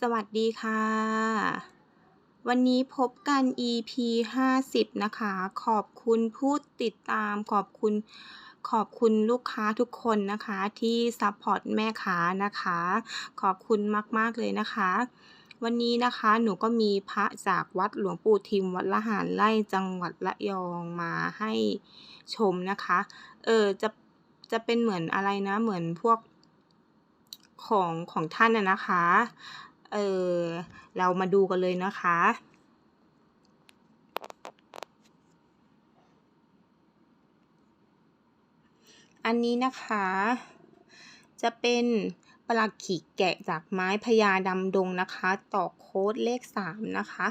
สวัสดีค่ะ วันนี้พบกัน EP 50 นะคะ ขอบคุณผู้ติดตามขอบคุณขอบคุณลูกค้าทุกคนนะคะที่ซัพพอร์ตแม่ค้านะคะ ขอบคุณมาก ๆ เลยนะคะ วันนี้นะคะหนูก็มีพระจากวัดหลวงปู่ทิมวัดละหารไร่จังหวัดระยองมาให้ชมนะคะ เออจะจะเป็นเหมือนอะไรนะเหมือนพวกของของท่านอะนะคะ เออเรามาดูกันเลยนะคะอันนี้นะคะ จะเป็นปลักขีแกะจากไม้พญาดำดงนะคะ ต่อโค้ดเลข3นะคะ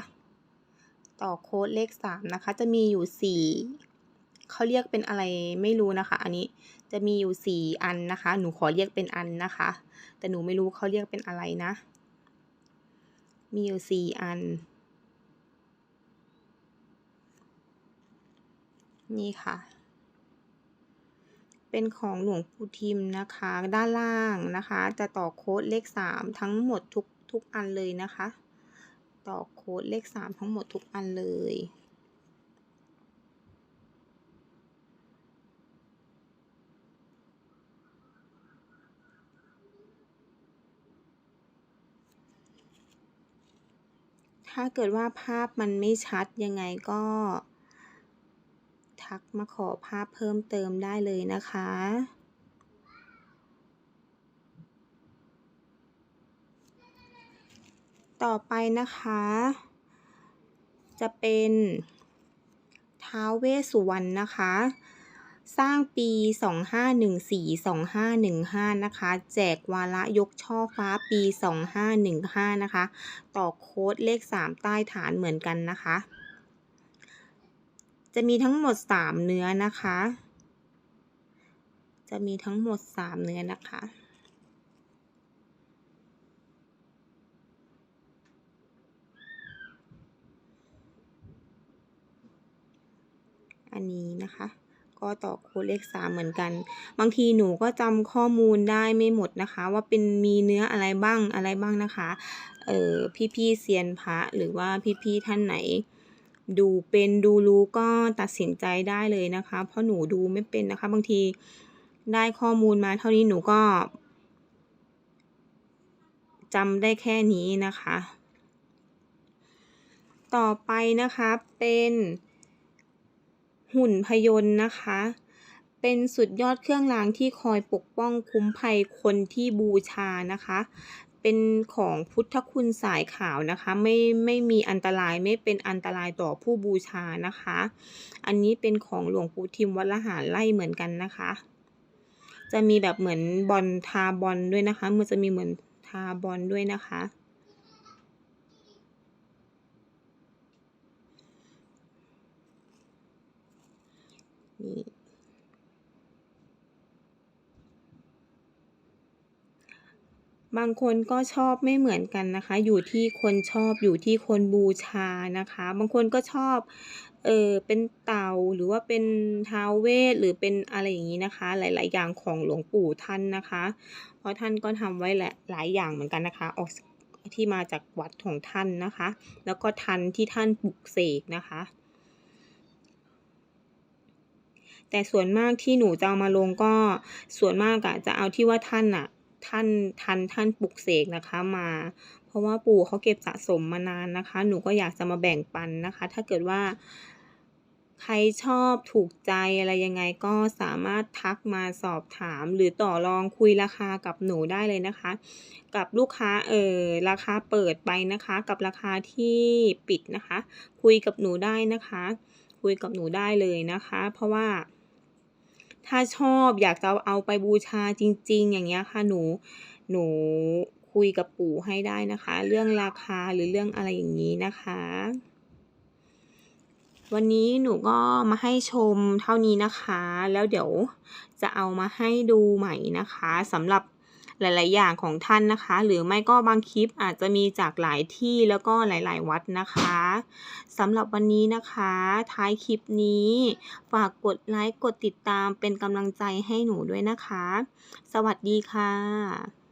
ต่อโค้ดเลข3นะคะ จะมีอยู่4เขาเรียกเป็นอะไรไม่รู้นะคะ อันนี้จะมีอยู่4อันนะคะ หนูขอเรียกเป็นอันนะคะ แต่หนูไม่รู้เขาเรียกเป็นอะไรนะ มีอยู่ 4 อัน นี่ค่ะ เป็นของหลวงปู่ทิมนะคะ ด้านล่างนะคะ จะต่อโค้ดเลข 3 ทั้งหมดทุกทุกอันเลยนะคะ ต่อโค้ดเลข 3 ทั้งหมดทุกอันเลย ถ้าเกิดว่าภาพมันไม่ชัดยังไงก็ ทักมาขอภาพเพิ่มเติมได้เลยนะคะ ต่อไปนะคะ จะเป็นท้าวเวสสุวรรณนะคะ สร้างปี 2514-2515 นะคะ แจกวาระยกช่อฟ้าปี 2515 นะคะ ต่อโค้ดเลข 3 ใต้ฐานเหมือนกันนะคะ จะมีทั้งหมด 3 เนื้อนะคะ จะมีทั้งหมด 3 เนื้อนะคะอันนี้นะคะ ก็ต่อโค้ดเลข 3 เหมือนกัน บางทีหนูก็จำข้อมูลได้ไม่หมดนะคะ ว่าเป็นมีเนื้ออะไรบ้างอะไรบ้างนะคะ เอ่อพี่ๆเซียนพระหรือว่าพี่ๆท่านไหน ดูเป็นดูรู้ก็ตัดสินใจได้เลยนะคะ เพราะหนูดูไม่เป็นนะคะ บางทีได้ข้อมูลมาเท่านี้หนูก็จำได้แค่นี้นะคะ ต่อไปนะคะเป็น หุ่นพยนต์นะคะ เป็นสุดยอดเครื่องรางที่คอยปกป้องคุ้มภัยคนที่บูชานะคะ เป็นของพุทธคุณสายขาวนะคะ ไม่ไม่มีอันตรายไม่เป็นอันตรายต่อผู้บูชานะคะ อันนี้เป็นของหลวงปู่ทิมวัดละหารไร่เหมือนกันนะคะ จะมีแบบเหมือนบอลทาบอลด้วยนะคะ มันจะมีเหมือนทาบอลด้วยนะคะ นี่บางคนก็ชอบไม่เหมือนกันนะคะ อยู่ที่คนชอบอยู่ที่คนบูชานะคะ บางคนก็ชอบเออเป็นเต่าหรือว่าเป็นท้าวเวสหรือเป็นอะไรอย่างงี้นะคะ หลาย ๆ อย่างของหลวงปู่ท่านนะคะ เพราะท่านก็ทำไว้แหละหลายอย่างเหมือนกันนะคะออกที่มาจากวัดของท่านนะคะ แล้วก็ทันที่ท่านปลุกเสกนะคะ แต่ส่วนมากที่หนูจะเอามาลงก็ส่วนมากอะจะเอาที่ว่าท่านน่ะท่านทันท่านปลุกเสกนะคะมา เพราะว่าปู่เขาเก็บสะสมมานานนะคะ หนูก็อยากจะมาแบ่งปันนะคะ ถ้าเกิดว่า ใครชอบถูกใจอะไรยังไงก็สามารถทักมาสอบถาม หรือต่อรองคุยราคากับหนูได้เลยนะคะ กับลูกค้าเออราคาเปิดไปนะคะ กับราคาที่ปิดนะคะ คุยกับหนูได้นะคะ คุยกับหนูได้เลยนะคะ เพราะว่า ถ้าชอบอยากจะเอาไปบูชาจริง ๆ อย่างเงี้ยค่ะหนูหนูคุยกับปู่ให้ได้นะคะ เรื่องราคาหรือเรื่องอะไรอย่างงี้นะคะ วันนี้หนูก็มาให้ชมเท่านี้นะคะ แล้วเดี๋ยวจะเอามาให้ดูใหม่นะคะสำหรับ หลาย ๆ อย่างของท่านนะคะ หรือไม่ก็บางคลิปอาจจะมีจากหลายที่แล้วก็หลาย ๆ วัดนะคะสำหรับวันนี้นะคะ ท้ายคลิปนี้ ฝากกดไลค์กดติดตามเป็นกำลังใจให้หนูด้วยนะคะ สวัสดีค่ะ